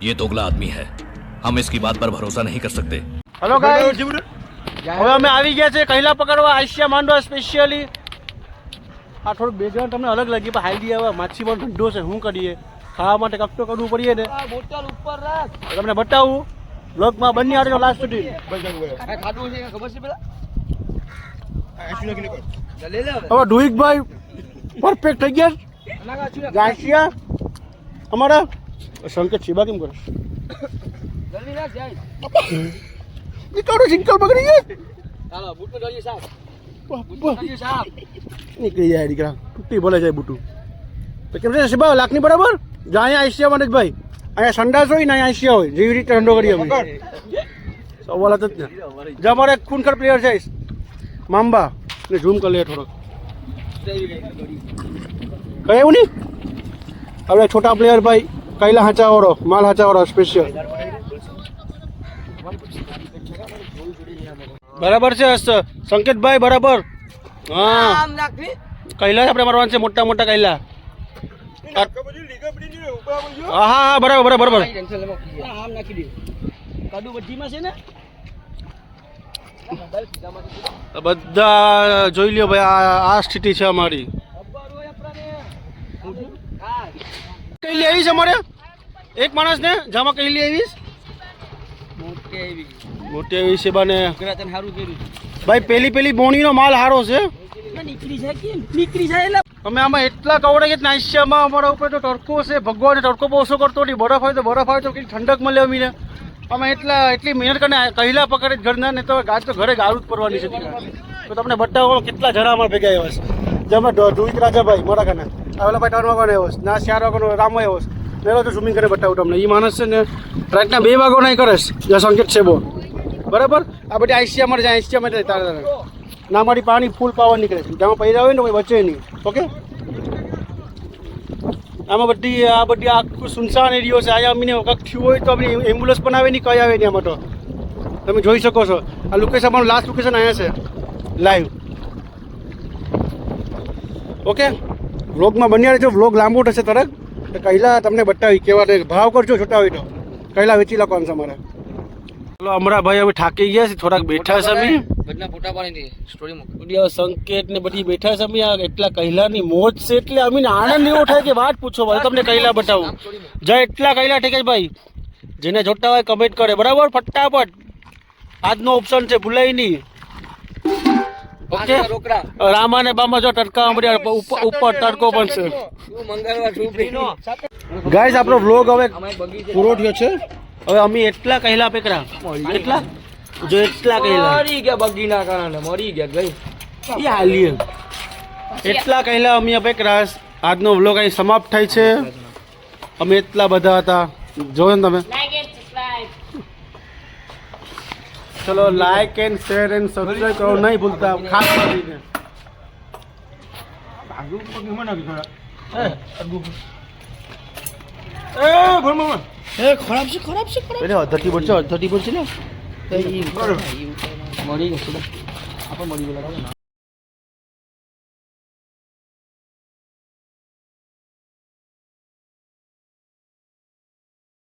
ये दोगला आदमी है हम इसकी बात पर भरोसा नहीं कर सकते હલો ગાઈસ હવે અમે આવી ગયા છે કૈલા પકડવા આઈસિયા માંડવા સ્પેશિયલી આ થોડુંક બેકગ્રાઉન્ડ તમને અલગ લાગી પણ હાઈડી હવે માછી પણ ઠંડો છે શું કરીએ ખાવા માટે કંઈક તો કરવું પડીએ ને બોટલ ઉપર રાખ તો તમને બતાવું બ્લોગમાં બંને આવડે લાસ્ટ સુધી આ ખાધું છે ખબર છે પેલા લે લે હવે હવે ડુઈકભાઈ પરફેક્ટ થઈ ગયા નાગા છું ગાંઠિયા અમારા સંકેત શિબા કેમ કરે? જલ્દી રાખ જાય. નીકળો સિંકલ બગડી ગયા. ચાલો બૂટ વાહ. ગળી સાફ. નીકળી જાય દીકરા તૂટી બોલે જાય બુટું. તો કેમ છે શિબા લાખની બરાબર? આઈસિયા અહીંયા સંડાસ હોય ને અહીંયા આઈસીયા હોય જેવી રીતે ઠંડો કરીએ અમે. સવાલ જ ને. જે અમારે ખૂનખર પ્લેયર છે મામ્બા ને ઝૂમ કરી લે થોડોક. કઈ એવું નહીં? હવે છોટા પ્લેયર ભાઈ. કૈલા હાચાવાળો માલ હાચાવાળો સ્પેશિયલ બરાબર છે સંકેતભાઈ બરાબર? હા. કૈલા આપણે મારવાનું છે મોટા મોટા કૈલા. હા હા હા બરાબર બરાબર બરાબર. બધા જોઈ લ્યો ભાઈ આ આ સ્થિતિ છે અમારી ખબર હોય આપણાને હા કૈલી આવી છે અમારે? એક માણસને? જામાં આવીશ મોટી આવીશ? મોટી આવી છે બાને. સારું ભાઈ, પેલી પેલી બોણીનો માલ હારો છે. અમે આમાં એટલા કવડે કે નાશ્યામાં અમારા ઉપર તો તડકો છે. ભગવાન તડકો બહુ ઓછો કરતો નહીં બરફ હોય તો બરફ હોય તો કંઈક ઠંડક મળે અમીને. અમે એટલા એટલી મહેનત કરીને કહીલા પકડે ઘરના ને તો ગાજ તો ઘરે ગાળું જ પડવાની છે. તો તમને બતાવો કેટલા જણા અમારા ભેગા આવ્યા છે. જેમાં ધુઈક રાજાભાઈ મોટા ખાના આવેલા ભાઈ ત્રણ વાગવાનો આવ્યો ના, ચાર વાગવાનો રામ આવ્યો મેલો તો ઝૂમિંગ કરે બતાવું તમને. એ માણસ છે ને, રાતના બે વાગો નહીં કરે જે સંકેત છે બહુ. બરાબર? આ બધી આઈસીયા અમારે જ્યાં આઈસીયા માટે તારે ના, મારી પાણી ફૂલ પાવર નીકળે છે. જેમાં પૈસા હોય ને કોઈ બચે નહીં. ઓકે? આમાં બધી, આ બધી આખું સુનસાન એરિયો છે. અહીંયા અમીને કંઈક થયું હોય તો અમને એમ્બ્યુલન્સ પણ આવે નહીં કઈ આવે નહીં આમાં તો. તમે જોઈ શકો છો. આ લોકેશન અમારું લાસ્ટ લોકેશન અહીંયા છે. Live okay? વ્લોગમાં બન્યા રહેજો. વ્લોગ લાંબો થશે તરત. તો કૈલા તમને બતાવી કેવા ભાવ કરજો છોટા હોય તો કૈલા વેચી લખવાનું છે અમારે. ચલો હમણાં ભાઈ હવે થાકી ગયા છે થોડાક બેઠા છે અમે. ફોટા સ્ટોરી મૂક. સંકેત ને બધી બેઠા છે અમે. આ એટલા કૈલાની મોજ છે એટલે અમે આનંદ એવો થાય કે વાત પૂછો ભાઈ. તમને કૈલા બતાવું. જય એટલા કૈલા ઠીક ભાઈ. જેને જોતા હોય કમેન્ટ કરે. બરાબર? ફટાફટ. આજનો ઓપ્શન છે ભૂલાય નહીં. ઓકે. રામા ને બામા જો તડકા મળ્યા ઉપર ઉપર તડકો પણ છે ગાઈસ આપણો વ્લોગ હવે પૂરો થયો છે. હવે અમે એટલા કહેલા પેકરા. એટલા? જો એટલા કહેલા. મરી ગયા બગીના કારણે મરી ગયા ગઈ. એ હાલી એટલા કહેલા અમે પેકરા. આજનો વ્લોગ અહીં સમાપ્ત થાય છે. અમે એટલા બધા હતા. જોયો ને તમે. ચલો like and share and subscribe કરો નહીં ભૂલતા ખાસ કરીને એ ખરાબ છે ખરાબ છે ખરાબ એટલે અધરથી પડશે અધરથી પડશે ને મરી ગયા આપણે મરી ગયા